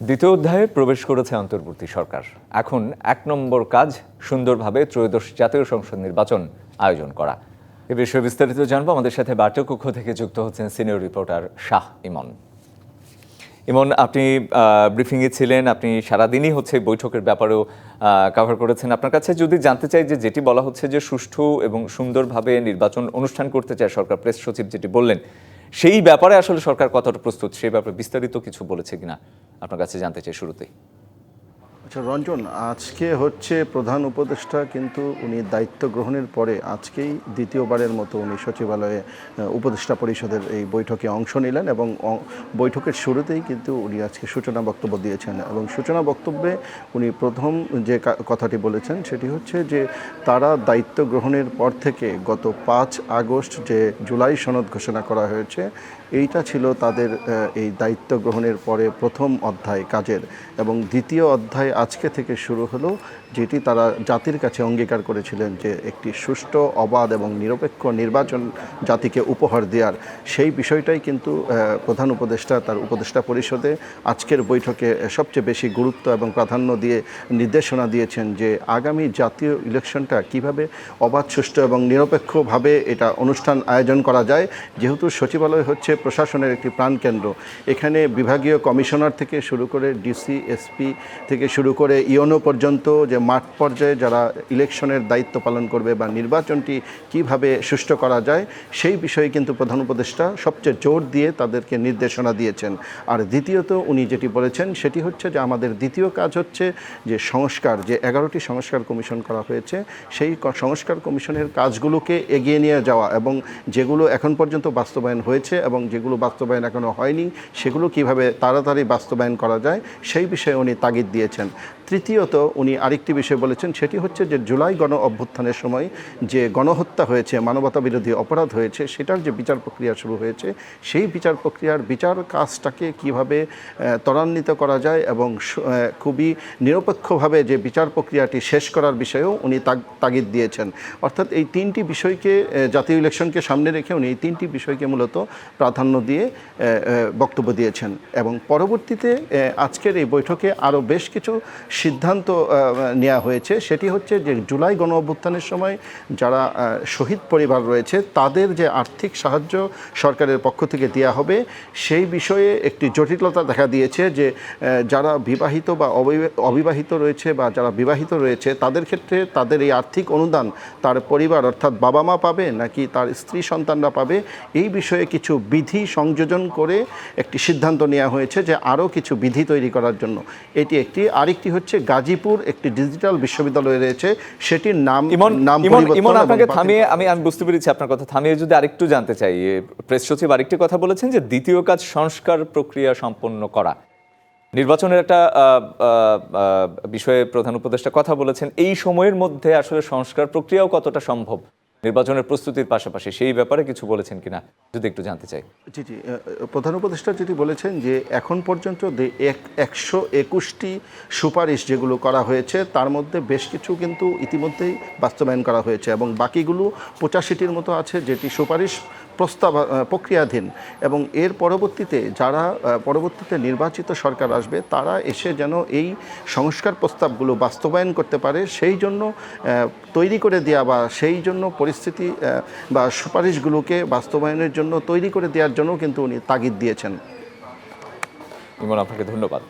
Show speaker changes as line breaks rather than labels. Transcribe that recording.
দ্বিতীয় অধ্যায়ে প্রবেশ করেছে অন্তর্বর্তী সরকার। এখন এক নম্বর কাজ সুন্দরভাবে ত্রয়োদশ জাতীয় সংসদ নির্বাচন আয়োজন করা। এ বিষয়ে বিস্তারিত জানব। আমাদের সাথে বার্তা কক্ষ থেকে যুক্ত হচ্ছেন সিনিয়র রিপোর্টার শাহ ইমন। ইমন, আপনি ব্রিফিংয়ে ছিলেন, আপনি সারাদিনই হচ্ছে বৈঠকের ব্যাপারেও কভার করেছেন। আপনার কাছে যদি জানতে চাই যে, যেটি বলা হচ্ছে যে, সুষ্ঠু এবং সুন্দরভাবে নির্বাচন অনুষ্ঠান করতে চায় সরকার প্রেস সচিব যেটি বললেন সেই ব্যাপারে আসলে সরকার কতটা প্রস্তুত, সেই ব্যাপারে বিস্তারিত কিছু বলেছে কিনা, আপনার কাছে জানতে চাই শুরুতেই।
আচ্ছা রঞ্জন, আজকে হচ্ছে প্রধান উপদেষ্টা কিন্তু উনি দায়িত্ব গ্রহণের পরে আজকেই দ্বিতীয়বারের মতো উনি সচিবালয়ে উপদেষ্টা পরিষদের এই বৈঠকে অংশ নিলেন এবং বৈঠকের শুরুতেই কিন্তু উনি আজকে সূচনা বক্তব্য দিয়েছেন এবং সূচনা বক্তব্যে উনি প্রথম যে কথাটি বলেছেন সেটি হচ্ছে যে তারা দায়িত্ব গ্রহণের পর থেকে গত পাঁচ আগস্ট যে জুলাই সনদ ঘোষণা করা হয়েছে, এইটা ছিল তাদের এই দায়িত্ব গ্রহণের পরে প্রথম অধ্যায় কাজের এবং দ্বিতীয় অধ্যায় আজকে থেকে শুরু হলো, যেটি তারা জাতির কাছে অঙ্গীকার করেছিলেন যে একটি সুষ্ঠু, অবাধ এবং নিরপেক্ষ নির্বাচন জাতিকে উপহার দেওয়ার সেই বিষয়টাই কিন্তু প্রধান উপদেষ্টা, তার উপদেষ্টা পরিষদে আজকের বৈঠকে সবচেয়ে বেশি গুরুত্ব এবং প্রাধান্য দিয়ে নির্দেশনা দিয়েছেন যে আগামী জাতীয় ইলেকশনটা কীভাবে অবাধ, সুষ্ঠু এবং নিরপেক্ষভাবে এটা অনুষ্ঠান আয়োজন করা যায়। যেহেতু সচিবালয় হচ্ছে প্রশাসনের একটি প্রাণকেন্দ্র, এখানে বিভাগীয় কমিশনার থেকে শুরু করে ডিসি, এসপি থেকে শুরু করে ইওনো পর্যন্ত যে মাঠ পর্যায়ে যারা ইলেকশনের দায়িত্ব পালন করবে বা নির্বাচনটি কীভাবে সুষ্ঠু করা যায়, সেই বিষয়ে কিন্তু প্রধান উপদেষ্টা সবচেয়ে জোর দিয়ে তাদেরকে নির্দেশনা দিয়েছেন। আর দ্বিতীয়ত উনি যেটি বলেছেন, সেটি হচ্ছে যে আমাদের দ্বিতীয় কাজ হচ্ছে যে সংস্কার, যে এগারোটি সংস্কার কমিশন করা হয়েছে, সেই সংস্কার কমিশনের কাজগুলোকে এগিয়ে নিয়ে যাওয়া এবং যেগুলো এখন পর্যন্ত বাস্তবায়ন হয়েছে এবং যেগুলো বাস্তবায়ন এখনও হয়নি, সেগুলো কীভাবে তাড়াতাড়ি বাস্তবায়ন করা যায়, সেই বিষয়ে উনি তাগিদ দিয়েছেন। তৃতীয়ত উনি আরেকটি বিষয় বলেছেন, সেটি হচ্ছে যে জুলাই গণ অভ্যুত্থানের সময় যে গণহত্যা হয়েছে, মানবতা বিরোধী অপরাধ হয়েছে, সেটার যে বিচার প্রক্রিয়া শুরু হয়েছে, সেই বিচার প্রক্রিয়ার বিচার কাজটাকে কীভাবে ত্বরান্বিত করা যায় এবং খুবই নিরপেক্ষভাবে যে বিচার প্রক্রিয়াটি শেষ করার বিষয়েও উনি তাগিদ দিয়েছেন। অর্থাৎ এই তিনটি বিষয়কে জাতীয় ইলেকশনকে সামনে রেখে উনি এই তিনটি বিষয়কে মূলত প্রাধান্য দিয়ে বক্তব্য দিয়েছেন। এবং পরবর্তীতে আজকের এই বৈঠকে আরও বেশ কিছু সিদ্ধান্ত নেওয়া হয়েছে। সেটি হচ্ছে যে জুলাই গণ অভ্যুত্থানের সময় যারা শহীদ পরিবার রয়েছে, তাদের যে আর্থিক সাহায্য সরকারের পক্ষ থেকে দেওয়া হবে, সেই বিষয়ে একটি জটিলতা দেখা দিয়েছে যে যারা বিবাহিত বা অবি- অবিবাহিত রয়েছে বা যারা বিবাহিত রয়েছে, তাদের ক্ষেত্রে তাদের এই আর্থিক অনুদান তার পরিবার অর্থাৎ বাবা মা পাবে নাকি তার স্ত্রী সন্তানরা পাবে, এই বিষয়ে কিছু বিধি সংযোজন করে একটি সিদ্ধান্ত নেওয়া হয়েছে যে আরও কিছু বিধি তৈরি করার জন্য। এটি একটি আরেকটি হচ্ছে গাজীপুর একটি ডিজিটাল বিশ্ববিদ্যালয় রয়েছে। সেটির নাম
ইমন
নাম
ইমন আপনাকে থামিয়ে আমি আমি বুঝতে পেরেছি আপনার কথা। থামিয়ে যদি আরেকটু জানতে চাই প্রেস সচিব আরেকটি কথা বলেছেন যে দ্বিতীয় কাজ সংস্কার প্রক্রিয়া সম্পন্ন করা। নির্বাচনের একটা আহ, আহ, আহ, বিষয়ে প্রধান উপদেষ্টা কথা বলেছেন। এই সময়ের মধ্যে আসলে সংস্কার প্রক্রিয়াও কতটা সম্ভব? নির্বাচনের প্রস্তুতির পাশাপাশি সেই ব্যাপারে কিছু বলেছেন কিনা যদি একটু জানতে চাই।
জি জি। প্রধান উপদেষ্টা যেটি বলেছেন যে এখন পর্যন্ত এক, একশো একুশটি সুপারিশ যেগুলো করা হয়েছে, তার মধ্যে বেশ কিছু কিন্তু ইতিমধ্যেই বাস্তবায়ন করা হয়েছে এবং বাকিগুলো পঁচাশিটির মতো আছে যেটি সুপারিশ প্রস্তাব প্রক্রিয়াধীন এবং এর পরবর্তীতে যারা পরবর্তীতে নির্বাচিত সরকার আসবে, তারা এসে যেন এই সংস্কার প্রস্তাবগুলো বাস্তবায়ন করতে পারে, সেই জন্য তৈরি করে দেওয়া বা সেই জন্য পরিস্থিতি বা সুপারিশগুলোকে বাস্তবায়নের জন্য তৈরি করে দেওয়ার জন্য কিন্তু উনি তাগিদ দিয়েছেন।
ইমন আপনাকে ধন্যবাদ।